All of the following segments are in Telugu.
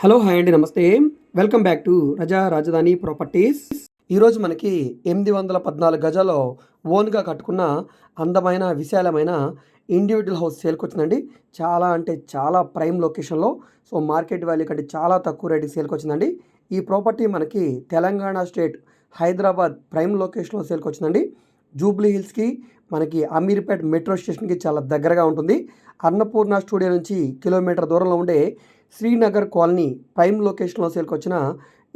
హలో హాయ్ అండి నమస్తే. వెల్కమ్ బ్యాక్ టు రజా రాజధాని ప్రాపర్టీస్. ఈరోజు మనకి ఎనిమిది వందల పద్నాలుగు గజాల్లో ఓన్గా కట్టుకున్న అందమైన విశాలమైన ఇండివిజువల్ హౌస్ సేల్కి వచ్చిందండి. చాలా అంటే చాలా ప్రైమ్ లొకేషన్లో సో మార్కెట్ వాల్యూ కంటే చాలా తక్కువ రేటుకి సేల్కి వచ్చిందండి. ఈ ప్రాపర్టీ మనకి తెలంగాణ స్టేట్ హైదరాబాద్ ప్రైమ్ లొకేషన్లో సేల్కి వచ్చిందండి. జూబ్లీ హిల్స్కి మనకి అమీర్పేట్ మెట్రో స్టేషన్కి చాలా దగ్గరగా ఉంటుంది. అన్నపూర్ణ స్టూడియో నుంచి కిలోమీటర్ దూరంలో ఉండే శ్రీనగర్ కాలనీ ప్రైమ్ లొకేషన్లో సేల్కి వచ్చిన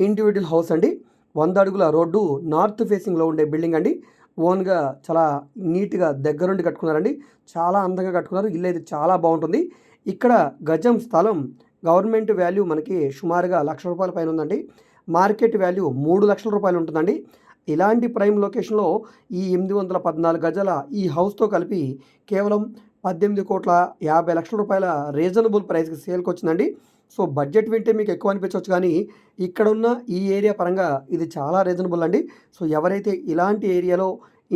ఇండివిజువల్ హౌస్ అండి. వంద అడుగుల రోడ్డు నార్త్ ఫేసింగ్లో ఉండే బిల్డింగ్ అండి. ఓన్గా చాలా నీట్గా దగ్గరుండి కట్టుకున్నారండి. చాలా అందంగా కట్టుకున్నారు. ఇల్లు అయితే చాలా బాగుంటుంది. ఇక్కడ గజం స్థలం గవర్నమెంట్ వాల్యూ మనకి సుమారుగా లక్ష రూపాయల పైన ఉందండి. మార్కెట్ వాల్యూ మూడు లక్షల రూపాయలు ఉంటుందండి. ఇలాంటి ప్రైమ్ లొకేషన్లో ఈ ఎనిమిది వందల పద్నాలుగు గజాల ఈ హౌస్తో కలిపి కేవలం పద్దెనిమిది కోట్ల యాభై లక్షల రూపాయల రీజనబుల్ ప్రైస్కి సేల్కి వచ్చిందండి. సో బడ్జెట్ వింటే మీకు ఎక్కువ అనిపించవచ్చు కానీ ఇక్కడ ఉన్న ఈ ఏరియా పరంగా ఇది చాలా రీజనబుల్ అండి. సో ఎవరైతే ఇలాంటి ఏరియాలో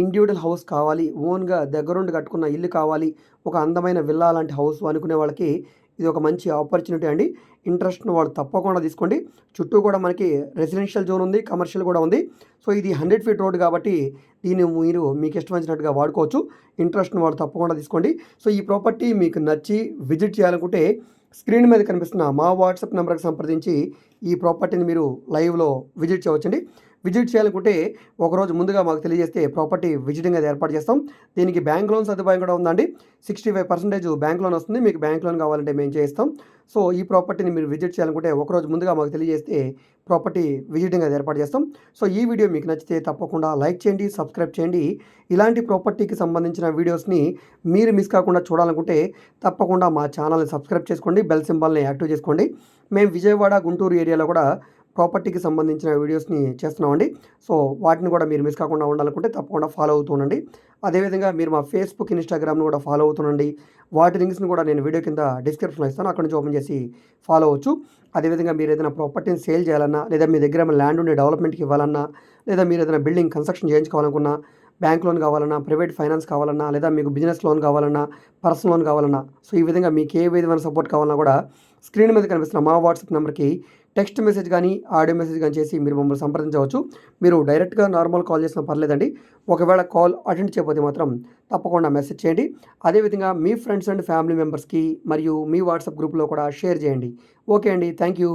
ఇండివిజువల్ హౌస్ కావాలి ఓన్గా దగ్గరుండి కట్టుకున్న ఇల్లు కావాలి ఒక అందమైన విల్లా లాంటి హౌస్ అనుకునే వాళ్ళకి ఇది ఒక మంచి ఆపర్చునిటీ అండి. ఇంట్రెస్ట్ను వాళ్ళు తప్పకుండా తీసుకోండి. చుట్టూ కూడా మనకి రెసిడెన్షియల్ జోన్ ఉంది కమర్షియల్ కూడా ఉంది. సో ఇది హండ్రెడ్ ఫీట్ రోడ్ కాబట్టి దీన్ని మీరు మీకు ఇష్టం వచ్చినట్టుగా వాడుకోవచ్చు ఇంట్రెస్ట్ను వాళ్ళు తప్పకుండా తీసుకోండి. సో ఈ ప్రాపర్టీ మీకు నచ్చి విజిట్ చేయాలనుకుంటే స్క్రీన్ మీద కనిపిస్తున్న మా వాట్సాప్ నెంబర్కి సంప్రదించి ఈ ప్రాపర్టీని మీరు లైవ్లో విజిట్ చేయవచ్చండి. విజిట్ చేయాలనుకుంటే ఒకరోజు ముందుగా మాకు తెలియజేస్తే ప్రాపర్టీ విజిటింగ్ అది ఏర్పాటు చేస్తాం. దీనికి బ్యాంక్ లోన్ సదుపాయం కూడా ఉందండి. Sixty five percentage bank loan వస్తుంది. మీకు బ్యాంక్ లోన్ కావాలంటే మేము చేస్తాం సో ఈ ప్రాపర్టీని మీరు విజిట్ చేయాలనుకుంటే ఒకరోజు ముందుగా మాకు తెలియజేస్తే ప్రాపర్టీ విజిటింగ్ అది ఏర్పాటు చేస్తాం. సో ఈ వీడియో మీకు నచ్చితే తప్పకుండా లైక్ చేయండి సబ్స్క్రైబ్ చేయండి. ఇలాంటి ప్రాపర్టీకి సంబంధించిన వీడియోస్ని మీరు మిస్ కాకుండా చూడాలనుకుంటే తప్పకుండా మా ఛానల్ని సబ్స్క్రైబ్ చేసుకోండి బెల్ సింబల్ని యాక్టివ్ చేసుకోండి. మేము విజయవాడ గుంటూరు ఏరియాలో కూడా ప్రాపర్టీకి సంబంధించిన వీడియోస్ని చేస్తున్నామండి. సో వాటిని కూడా మీరు మిస్ కాకుండా ఉండాలనుకుంటే తప్పకుండా ఫాలో అవుతుండండి అదేవిధంగా మీరు మా ఫేస్బుక్ ఇన్స్టాగ్రామ్ను కూడా ఫాలో అవుతుండండి వాటి లింక్స్ని కూడా నేను వీడియో కింద డిస్క్రిప్షన్లో ఇస్తాను. అక్కడ నుంచి ఓపెన్ చేసి ఫాలో అవ్వచ్చు. అదేవిధంగా మీరు ఏదైనా ప్రాపర్టీని సేల్ చేయాలన్నా లేదా మీ దగ్గర ల్యాండ్ ఉండే డెవలప్మెంట్కి ఇవ్వాలన్నా లేదా మీరు ఏదైనా బిల్డింగ్ కన్స్ట్రక్షన్ చేయించుకోవాలనుకున్నా బ్యాంక్ లోన్ కావాలన్నా ప్రైవేట్ ఫైనాన్స్ కావాలన్నా లేదా మీకు బిజినెస్ లోన్ కావాలన్నా పర్సనల్ లోన్ కావాలన్నా సో ఈ విధంగా మీకు ఏ విధమైన సపోర్ట్ కావాలన్నా కూడా స్క్రీన్ మీద కనిపిస్తున్న మా వాట్సాప్ నెంబర్కి టెక్స్ట్ మెసేజ్ కానీ ఆడియో మెసేజ్ కానీ చేసి మీరు మమ్మల్ని సంప్రదించవచ్చు. మీరు డైరెక్ట్గా నార్మల్ కాల్ చేసినా పర్లేదండి. ఒకవేళ కాల్ అటెండ్ చేయకపోతే మాత్రం తప్పకుండా మెసేజ్ చేయండి. అదేవిధంగా మీ ఫ్రెండ్స్ అండ్ ఫ్యామిలీ మెంబర్స్కి మరియు మీ వాట్సాప్ గ్రూప్లో కూడా షేర్ చేయండి. ఓకే అండి. Thank you